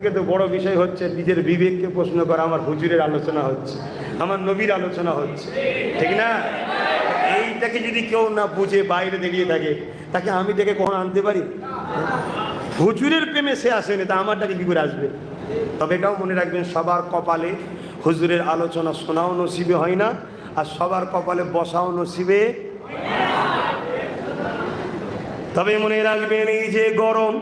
থেকে তো বড় বিষয় হচ্ছে নিজের বিবেককে প্রশ্ন করা, আমার হুজুরের আলোচনা হচ্ছে, আমার নবীর আলোচনা হচ্ছে, ঠিক না? এইটাকে যদি কেউ না বুঝে, বাইরে দাঁড়িয়ে থাকে, তাকে আমি দেখে কখন আনতে পারি? হুজুরের প্রেমে সে আসেনি তা আমারটাকে কি করে আসবে? তবে এটাও মনে রাখবেন, সবার কপালে হুজুরের আলোচনা শোনাও নসিবে হয় না, আর সবার কপালে বসাও নসিবে তবে মনে রাখবেন, এই যে গরম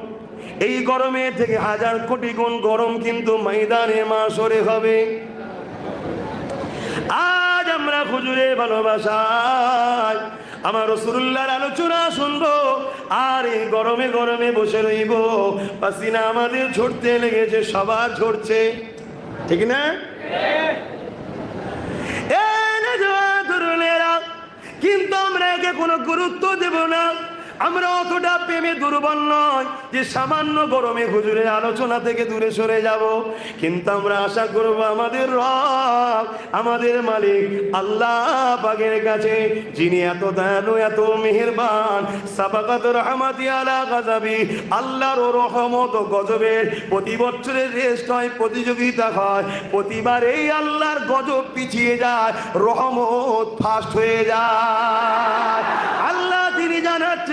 এই গরমে থেকে হাজার কোটি গুণ গরম কিন্তু ময়দানে মাসরে হবে। আজ আমরা হুজুরের ভালোবাসায় আমার রসুল্লাহর আলোচনা শুনব, আর এই গরমে গরমে বসে রইব। পাসিনা আমাদের ঝরতে লেগেছে, সবার ঝরছে। ঠিক না? কিন্তু আমরা একে কোনো গুরুত্ব দেব না। আমরা অতটা প্রেমে দুর্বল নয় যে সামান্য গরমে হুজুরের আলোচনা থেকে দূরে সরে যাব। কিন্তু আমরা আশা করব আমাদের রব, আমাদের মালিক আল্লাহ বাগের কাছে, যিনি এত দয়ালু, এত মেহেরবান, সাবাকাত রহমাতি আলা গাজাবি আল্লাহর রহমত ও গজবের প্রতি বছরের রেস্ট হয় প্রতিযোগিতা হয় প্রতিবার এই আল্লাহর গজব পিছিয়ে যায়, রহমত ফাস্ট হয়ে যায়। আল্লাহ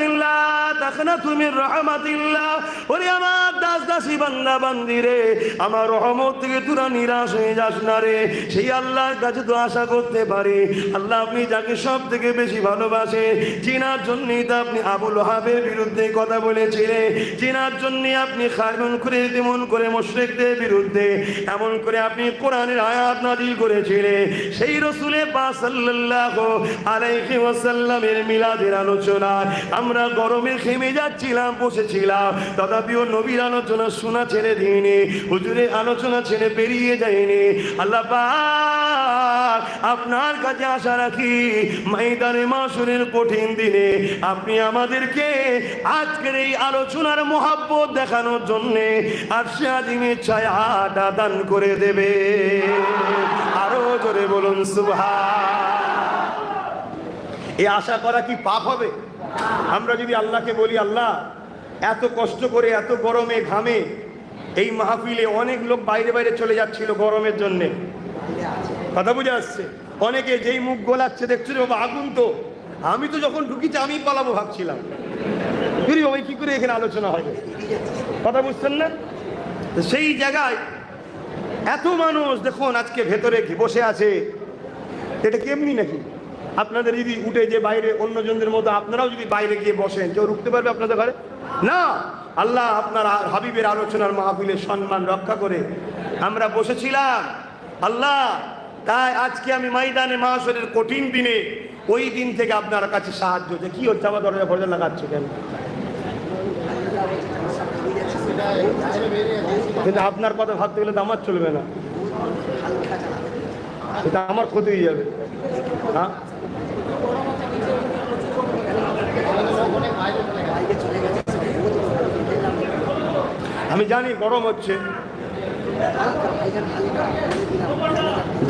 আলহামদুলিল্লাহ রহমাতিল্লাহ। ওরে আমার দাস দাসী বান্দা আমার রহমত থেকে তোরা নিরাশ হয়ে যাস না রে। সেই আল্লাহর কাছে তো আশা করতে আল্লাহ আপনি যাকে সব থেকে বেশি ভালোবাসে, চিনার জন্যই তো আপনি আবুল হাবের বিরুদ্ধে কথা চিনার আপনি খায়রুন করে তেমন করে বিরুদ্ধে এমন করে আপনি কোরআনের আয়াত নাজিল করেছিলেন সেই রসুলে পা সাল্লাল্লাহু আলাইহি ওয়াসাল্লামের মিলাদের আলোচনায় আমরা গরমে খেমে যাচ্ছিলাম, বসেছিলাম। তথাপিও নবীর আলোচনা শোনা ছেড়ে দিইনি, হুজুরের আলোচনা ছেড়ে বেরিয়ে যায়নি আল্লাহ আপনার কাছে আশা রাখি ময়দানে মাসুরের কঠিন দিনে আপনি আমাদেরকে আজকের এই আলোচনার মহাব্বত দেখানোর জন্যে আর সাদিমের ছায়াটা দান করে দেবে। আরও জোরে বলুন সুভা এই আশা করা কি পাপ হবে? আমরা যদি আল্লাহকে বলি, আল্লাহ, এত কষ্ট করে, এত গরমে, ঘামে এই মাহফিলে অনেক লোক বাইরে বাইরে চলে যাচ্ছিল গরমের জন্য। কথা বুঝে আসছে অনেকে যেই মুখ গোলাচ্ছে দেখছিল বাবা, আগুন তো। আমি তো যখন ঢুকিছি আমি পালাবো ভাবছিলাম। ফিরি ওই কি করে এখানে আলোচনা হবে? কথা বুঝছেন না? সেই জায়গায় এত মানুষ, দেখুন, আজকে ভেতরে বসে আছে, এটা কেমনি নাকি? আপনাদের যদি উঠে যে বাইরে অন্যজনদের মতো আপনারাও যদি বাইরে গিয়ে বসেন, কেউ রুখতে পারবে আপনাদের ঘরে? না! আল্লাহ আপনার হাবিবের আলোচনার মাহফিলের সম্মান রক্ষা করে আমরা বসেছিলাম। আল্লাহ, তাই আজকে আমি ময়দানে মাসরের কঠিন দিনে ওই দিন থেকে আপনার কাছে সাহায্য। যে কি হচ্ছে? আমার দরজা ফরজা লাগাচ্ছ কেন? কিন্তু আপনার কথা ভাবতে গেলে তো আমার চলবে না। এটা আমার ক্ষতি হয়ে যাবে। হ্যাঁ? আমি জানি গরম হচ্ছে।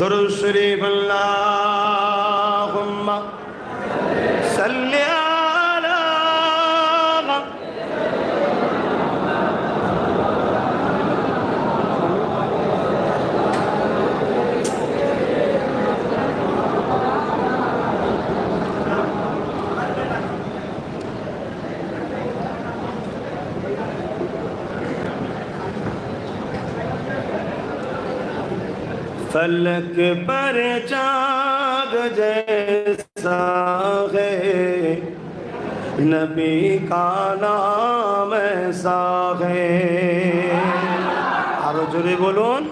দরুদ শরীফ আল্লাহুম্মা সাল্লি فلک پر چاند جیسا ہے۔ نبی کا نام ایسا ہے۔ آرو جرے بولون۔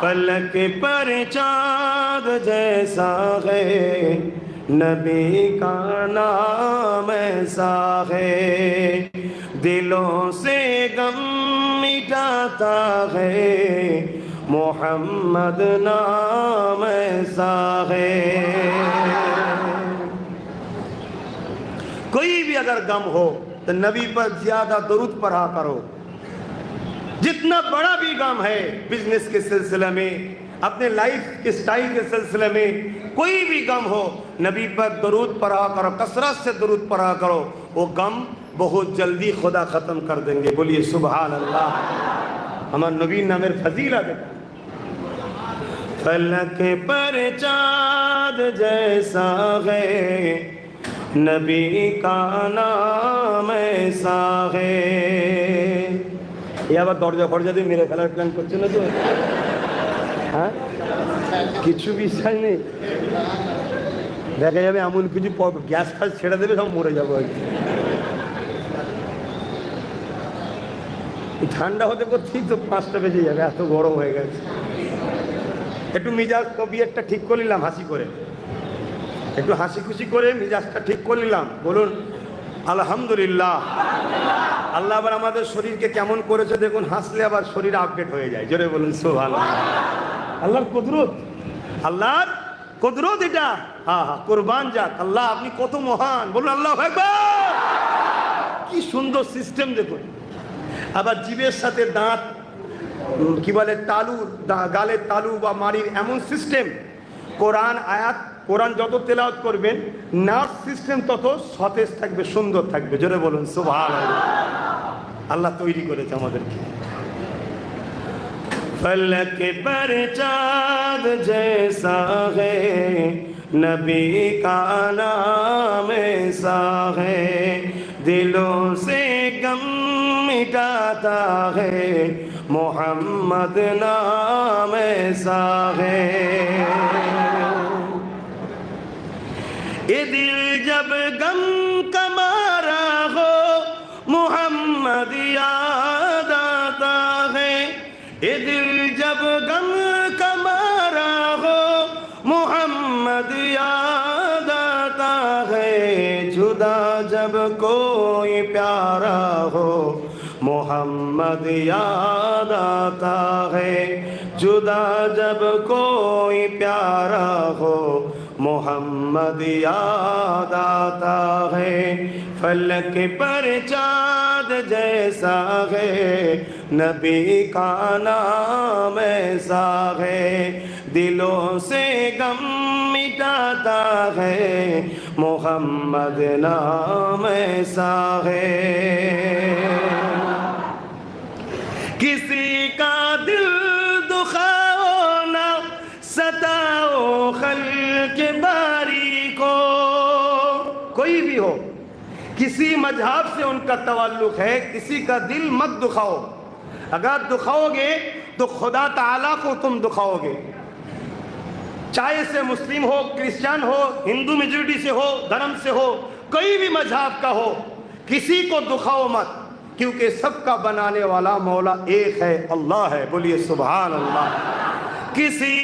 فلک پر چاند جیسا ہے۔ نبی کا نام ایسا ہے۔ دلوں سے غم مٹاتا ہے۔ محمد نام ایسا ہے کوئی بھی اگر غم ہو تو نبی پر زیادہ درود پڑھا کرو۔ جتنا بڑا بھی غم ہے بزنس کے سلسلے میں، اپنے لائف اسٹائل کے سلسلے میں کوئی بھی غم ہو، نبی پر درود پڑھا کرو، کثرت سے درود پڑھا کرو، وہ غم بہت جلدی خدا ختم کر دیں گے۔ بولیے سبحان اللہ۔ ہمارا نبی نامر فضیلہ دیکھا फलक पर चाँद जैसा है नबी का नाम ऐसा है এ আবার দরজা ফরজা দিয়ে মেরে ফেলার প্ল্যান করছে না তো হ্যাঁ কিছু বিশ্বাস নেই দেখা যাবে এমন কিছু প- গ্যাস ফ্যাস ছেড়ে দেবে সব মরে যাবো আর কি। এই ঠান্ডা হতে করতেই তো পাঁচটা বেজে যাবে এত গরম হয়ে গেছে একটু মিজাজ তবিয়তটা ঠিক করে নিলাম হাসি করে। একটু হাসি খুশি করে মিজাজটা ঠিক করে নিলাম। বলুন আলহামদুলিল্লাহ। আল্লাহ আবার আমাদের শরীরকে কেমন করেছে দেখুন হাসলে আবার শরীর আপডেট হয়ে যায়। জোরে বলুন সোহান আল্লাহর কদরত। আল্লাহর কদরত এটা। হা হা কোরবান যাক। আল্লাহ আপনি কত মহান। বলুন আল্লাহ কি সুন্দর সিস্টেম দেখুন। আবার জীবের সাথে দাঁত কি বলে, তালু গালের তালু বা মারির এমন সিস্টেম কোরআন আয়াত, কোরআন যত তেলাওত করবেন নার্ভ সিস্টেম তত সতেজ থাকবে, সুন্দর থাকবে। জোরে বলুন সুভাল আল্লাহ তৈরি করেছে আমাদেরকে। فلک پر چاند جیسا ہے نبی کا نام ایسا ہے دلوں سے غم مٹاتا محمد نام ایسا دل جب غم کمارا ہو، محمد یاد آتا ہے۔ یہ دل جب غم کمارا ہو، محمد یاد آتا ہے۔ جدا جب کوئی پیارا ہو، محمد یاد لاتا ہے۔ جدا جب کوئی پیارا ہو، محمد یاد آتا ہے۔ فلک پر چاند جیسا ہے، نبی کا نام ایسا ہے۔ دلوں سے غم مٹاتا ہے، محمد نام ایسا ہے۔ کسی مذہب سے ان کا تعلق ہے، کسی کا دل مت دکھاؤ۔ اگر دکھاؤ گے تو خدا تعالیٰ کو تم دکھاؤ گے۔ چاہے سے مسلم ہو، کرسچن ہو، ہندو میجورٹی سے ہو، دھرم سے ہو، کوئی بھی مذہب کا ہو، کسی کو دکھاؤ مت۔ کیونکہ سب کا بنانے والا مولا ایک ہے، اللہ ہے۔ بولیے سبحان اللہ۔ کسی